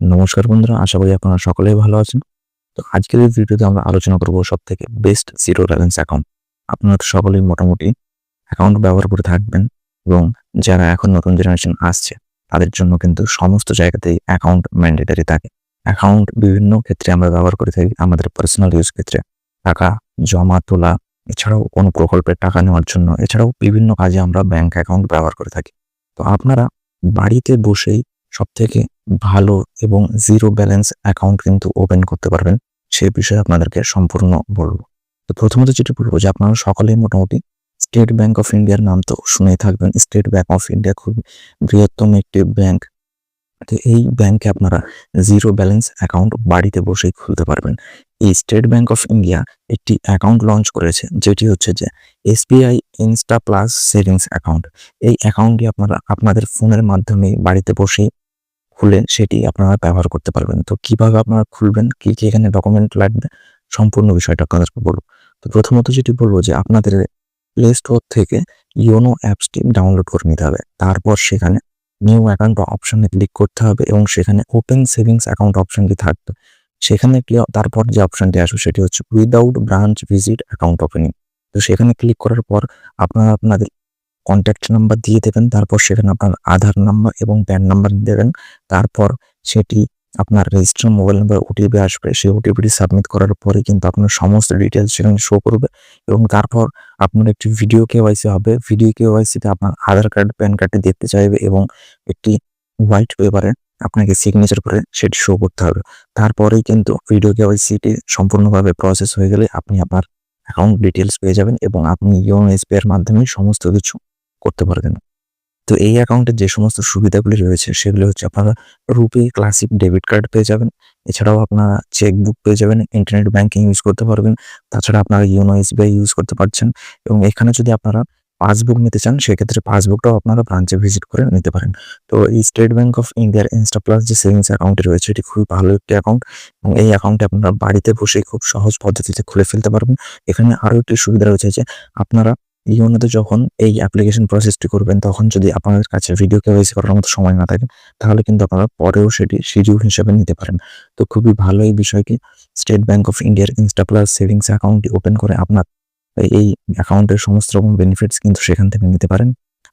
নমস্কার বন্ধুরা, আশা করি আপনারা সকলেই ভালো আছেন। তো আজকের এই ভিডিওতে আমরা আলোচনা করব সব থেকে বেস্ট জিরো ব্যালেন্স অ্যাকাউন্ট। আপনারা সকলেই মোটামুটি অ্যাকাউন্ট ব্যবহার করে থাকবেন এবং যারা এখন নতুন জেনারেশন আসছে, তাদের জন্য কিন্তু সমস্ত জায়গাতেই অ্যাকাউন্ট ম্যান্ডেটারি থাকে। অ্যাকাউন্ট বিভিন্ন ক্ষেত্রে আমরা ব্যবহার করে থাকি, আমাদের পার্সোনাল ইউজ ক্ষেত্রে। টাকা জমা, তোলা, এছাড়াও কোনো প্রকল্পের টাকা নেওয়ার জন্য, এছাড়াও বিভিন্ন কাজে আমরা ব্যাংক অ্যাকাউন্ট ব্যবহার করে থাকি। তো আপনারা বাড়িতে বসেই সব থেকে ভালো এবং জিরো ব্যালেন্স অ্যাকাউন্ট কিন্তু ওপেন করতে পারবেন, সে বিষয়ে আপনাদেরকে সম্পূর্ণ বলব। তো প্রথমত যেটা বলব যে আপনারা সকলেই মোটামুটি স্টেট ব্যাংক অফ ইন্ডিয়ার নাম তো শুনেই থাকবেন। স্টেট ব্যাংক অফ ইন্ডিয়া খুব বৃহত্তম একটি ব্যাংক তো এই ব্যাংকে আপনারা জিরো ব্যালেন্স অ্যাকাউন্ট বাড়িতে বসেই খুলতে পারবেন। এই স্টেট ব্যাংক অফ ইন্ডিয়া একটি অ্যাকাউন্ট লঞ্চ করেছে, যেটি হচ্ছে যে SBI Insta Plus savings account এই অ্যাকাউন্টটি আপনারা আপনাদের ফোনের মাধ্যমে বাড়িতে বসেই খুলে সেটি আপনারা ব্যবহার করতে পারবেন। তো কীভাবে আপনারা খুলবেন, কি কি এখানে ডকুমেন্ট লাগবে, সম্পূর্ণ বিষয়টা আপনাদেরকে বলব। তো প্রথমত যেটি বলব যে আপনাদের প্লে স্টোর থেকে ইয়োনো অ্যাপসটি ডাউনলোড করে নিতে হবে। তারপর সেখানে নিউ অ্যাকাউন্ট অপশানে ক্লিক করতে হবে এবং সেখানে ওপেন সেভিংস অ্যাকাউন্ট অপশনটি থাকবে। সেখানে তারপর যে অপশনটি আসবে সেটি হচ্ছে without branch visit account opening তো সেখানে ক্লিক করার পর আপনারা আপনাদের কন্ট্যাক্ট নাম্বার দিয়ে দেবেন, তারপর সেখানে আপনার আধার নাম্বার এবং প্যান নাম্বার দেবেন। তারপর সেটি আপনার রেজিস্টার মোবাইল নাম্বার ওটিপি আসবে, সেই ওটিপিটি সাবমিট করার পরে কিন্তু আপনার সমস্ত ডিটেলস সেখানে শো করবে এবং তারপর আপনার একটি ভিডিও কেওয়াইসি হবে। ভিডিও কেওয়াইসিতে আপনার আধার কার্ড প্যান কার্ডটি দেখতে চাইবে এবং একটি হোয়াইট পেপারে আপনাকে সিগনেচার করে সেটি শো করতে হবে। তারপরেই কিন্তু ভিডিও কেওয়াইসিটি সম্পূর্ণভাবে প্রসেস হয়ে গেলে আপনি আপনার অ্যাকাউন্ট ডিটেলস পেয়ে যাবেন এবং আপনি ইউনো এসবি এর মাধ্যমে সমস্ত কিছু করতে পারবেন। তো এই অ্যাকাউন্টের যে সমস্ত সুবিধাগুলি রয়েছে, সেগুলো হচ্ছে আপনারা রুপে ক্লাসিক ডেবিট কার্ড পেয়ে যাবেন। এছাড়াও আপনারা চেকবুক পেয়ে যাবেন ইন্টারনেট ব্যাংকিং ইউজ করতে পারবেন। তাছাড়া আপনারা ইউনো এসবিআই ইউজ করতে পারছেন এবং এখানে যদি আপনারা পাসবুক নিতে চান, সেক্ষেত্রে পাসবুকটাও আপনারা ব্রাঞ্চে ভিজিট করে নিতে পারেন। তো এই স্টেট ব্যাঙ্ক অফ ইন্ডিয়ার ইনস্টা প্লাস যে সেভিংস অ্যাকাউন্টটি রয়েছে, এটি খুবই ভালো একটি অ্যাকাউন্ট এবং এই অ্যাকাউন্টে আপনারা বাড়িতে বসে খুব সহজ পদ্ধতিতে খুলে ফেলতে পারবেন। এখানে আরও একটি সুবিধা রয়েছে যে, আপনারা ইউনোতে যখন এই অ্যাপ্লিকেশন প্রসেসটি করবেন, তখন যদি আপনাদের কাছে ভিডিও কেওয়াইসি করার মতো সময় না থাকে, তাহলে কিন্তু আপনারা পরেও সেটি শিডিউল হিসেবে নিতে পারেন। তো খুবই ভালো এই বিষয়টি। স্টেট ব্যাংক অফ ইন্ডিয়ার ইনস্টা প্লাস সেভিংস অ্যাকাউন্টটি ওপেন করে আপনার এই অ্যাকাউন্টের সমস্ত রকম বেনিফিটস কিন্তু সেখান থেকে নিতে পারেন।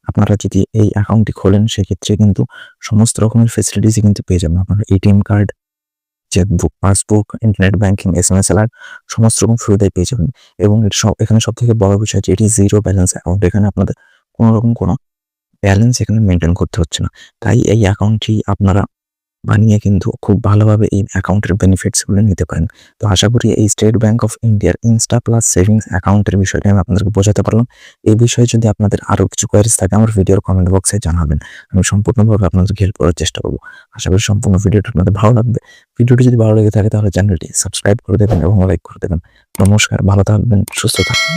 আপনারা যদি এই অ্যাকাউন্টটি খোলেন, সেক্ষেত্রে কিন্তু সমস্ত রকমের ফেসিলিটিসই কিন্তু পেয়ে যাবেন। আপনার ATM card chequebook passbook internet banking S M S এলার সমস্ত রকম সুবিধাই পেয়ে যাবেন। এবং সব, এখানে সব থেকে বড় বিষয় হচ্ছে এটি জিরো ব্যালেন্স অ্যাকাউন্ট এখানে আপনাদের কোনো রকম কোনো ব্যালেন্স এখানে মেনটেন করতে হচ্ছে না। তাই এই অ্যাকাউন্টটি আপনারা বানিয়ে কিন্তু খুব ভালোভাবে এই অ্যাকাউন্টের বেনিফিটসগুলো নিতে পারেন। তো আশা করি এই স্টেট ব্যাংক অফ ইন্ডিয়ার ইনস্টা প্লাস সেভিংস অ্যাকাউন্টের বিষয়টা আমি আপনাদেরকে বোঝাতে পারলাম। এই বিষয়ে যদি আপনাদের আরও কিছু কোয়ারিজ থাকে, আমার ভিডিওর কমেন্ট বক্সে জানাবেন। আমি সম্পূর্ণভাবে আপনাদেরকে হেল্প করার চেষ্টা করব। আশা করি সম্পূর্ণ ভিডিওটা আপনাদের ভালো লাগবে। ভিডিওটি যদি ভালো লেগে থাকে, তাহলে চ্যানেলটি সাবস্ক্রাইব করে দেবেন এবং লাইক করে দেবেন। নমস্কার, ভালো থাকবেন, সুস্থ থাকবেন।